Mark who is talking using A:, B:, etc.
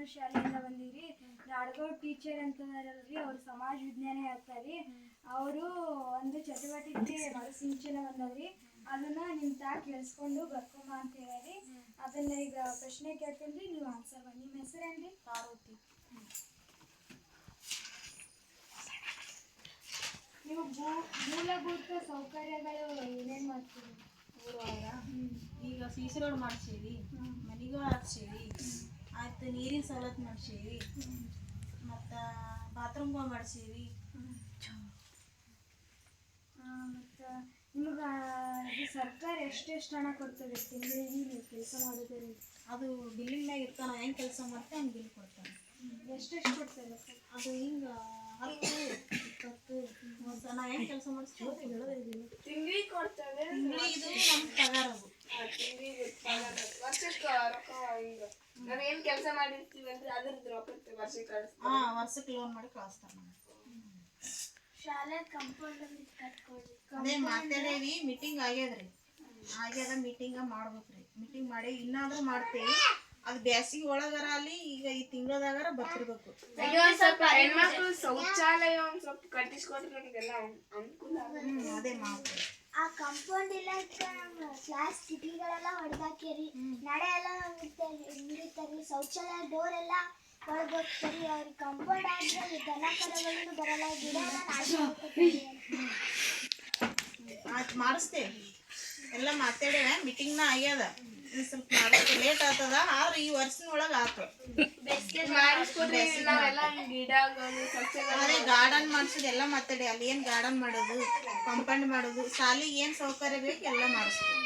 A: ವಿವೇಕಾನಂದ ಶಾಲೆಯಿಂದ ಬಂದಿರಿ. ನಾಡಗೌಡ್ ಟೀಚರ್ ಅಂತದಾರಲ್ರಿ ಅವ್ರು ಸಮಾಜ ವಿಜ್ಞಾನ ಹೇಳ್ತಾರಿ ಅವರು ಒಂದು ಚಟುವಟಿಕೆ ಮರುಸಿಂಚನ ಬಂದವ್ರಿ ಅದನ್ನ ನಿಮ್ ತಾ ಕೇಳಿಸ್ಕೊಂಡು ಬರ್ಕೊಂಬ ಅಂತ ಹೇಳಿ ಅದನ್ನ ಈಗ ಪ್ರಶ್ನೆ ಕೇಳ್ತೀನಿ ನೀವು ಆನ್ಸರ್ ಮಾಡಿ. ನಿಮ್ಮ ಹೆಸರೇನ್ರಿ?
B: ಪಾರ್ವತಿ.
A: ನೀವು ಮೂಲಭೂತ ಸೌಕರ್ಯಗಳು ಏನೇನ್ ಮಾಡ್ತೀರಿ?
B: ಊರೊಳಗ ಈಗ ಸೀಸರೋಡ್ ಸಿ ರೋಡ್ ಮಾಡ್ಸೀವಿ ಹಾಕ್ಸೀವಿ ಆಯ್ತು ನೀರಿನ ಸವಲತ್ತು ಮಾಡ್ಸೀವಿ. ಮತ್ತು ಬಾತ್ರೂಮ್ಗಳು ಮಾಡ್ಸೀವಿ.
A: ಮತ್ತು ನಿಮ್ಗೆ ಸರ್ಕಾರ ಎಷ್ಟೆಷ್ಟು ಹಣ ಕೊಡ್ತದೆ? ತಿಂಗಳಿಗೆ ನೀವು ಕೆಲಸ ಮಾಡಿದ್ರೆ?
B: ಅದು ಬಿಲ್ಲಿಂಗ್ ಮ್ಯಾಗ ಇರ್ತಾನೆ ಹೆಂಗೆ ಕೆಲಸ ಮಾಡ್ತೆ ಹಂಗೆ ಬಿಲ್ ಕೊಡ್ತಾನೆ.
A: ಎಷ್ಟೆಷ್ಟು ಕೊಡ್ತಾರೆ
B: ಅದು ಹಿಂಗೆ ಹತ್ತು ಇಪ್ಪತ್ತು ನಾ ಹೆಂಗೆ ಕೆಲಸ ಮಾಡಿಸ್ತೀವಿ
C: ತಿಂಗಳಿಗೆ ಕೊಡ್ತೇವೆ
B: ಇದು ನಮ್ಮ ಪಗಾರ ಅದು.
C: ಹಿಂಗ. ನಾವ್ ಏನ್ ಕೆಲಸ ಮಾಡಿರ್ತೀವಿ ಅಂದ್ರೆ ಅದ್ರದ್ದು ರೊಕ್ಕ ವರ್ಷಕ್ಕೆ ಕಳಿಸ್ತೀವಿ
B: ಹಾಂ ವರ್ಷಕ್ಕೆ ಲೋನ್ ಮಾಡಿ ಕಳಿಸ್ತಾರೆ
A: ಶಾಲೆ ಕಂಪೌಂಡ್
B: ಅದೇ ಮಾತಾಡೇವಿ ಮೀಟಿಂಗ್ ಆಗ್ಯದ್ರಿ. ಆಗ್ಯದ ಮೀಟಿಂಗ ಮಾಡ್ಬೇಕ್ರಿ. ಮೀಟಿಂಗ್ ಮಾಡಿ ಇನ್ನಾದ್ರೂ ಮಾಡ್ತೇವಿ. ಅದು ಬ್ಯಾಸಿಗೆ ಒಳಗಾರ ಅಲ್ಲಿ ಈಗ ಈ ತಿಂಗಳದಾಗಾರ ಬರ್ತಿರ್ಬೇಕು.
C: ಒಂದ್ ಸ್ವಲ್ಪ ಹೆಣ್ಮಕ್ಳು ಶೌಚಾಲಯ ಒಂದ್ ಸ್ವಲ್ಪ ಕಟ್ಟಿಸ್ಕೊಟ್ರೆ ನಮ್ಗೆಲ್ಲ ಅನುಕೂಲ ಆಗುತ್ತೆ.
B: ಹ್ಮ್ ಅದೇ ಮಾಡ್ತೇವೆ
A: ಕಂಪೌಂಡ್ ಇಲ್ಲ ನಮ್ಮ ಕ್ಲಾಸ್ ಕಿಟಕಿಗಳೆಲ್ಲ ಹೊಡೆದಾಕಿರಿ ನಡೆ ಎಲ್ಲ ಮುರಿತಾರಿ ಶೌಚಾಲಯ ಡೋರ್ ಎಲ್ಲ ಹೊರಗೋಗ್ತಾರಿ ಅವ್ರಿಗೆ ಕಂಪೌಂಡ್ ಆದ್ರೆ ದನ ಕರಗಳನ್ನು ಬರಲ್ಲ ಗಿಡ.
B: ಆಯ್ತು ಮಾಡಿಸ್ತೇವೆ ಎಲ್ಲ ಮಾತಾಡೇವೆ ಮೀಟಿಂಗ್ನ ಆಗ್ಯದ. ಸ್ವಲ್ಪ ಮಾಡೋಕೆ ಲೇಟ್ ಆಗ್ತದ ಆದ್ರೆ ಈ ವರ್ಷನ ಒಳಗೆ ಆತು
C: ಮಾಡಿಸ್ಕೊಡ್ರಿ ನಾವೆಲ್ಲ ಗಿಡಗಳು
B: ಗಾರ್ಡನ್ ಮಾಡ್ಸೋದು ಎಲ್ಲ ಮಾತಾಡಿ, ಅಲ್ಲಿ ಏನು ಗಾರ್ಡನ್ ಮಾಡೋದು ಕಂಪೌಂಡ್ ಮಾಡೋದು ಶಾಲಿಗೆ ಏನು ಸೌಕರ್ಯ ಬೇಕು ಎಲ್ಲ ಮಾಡಿಸ್ತೀವಿ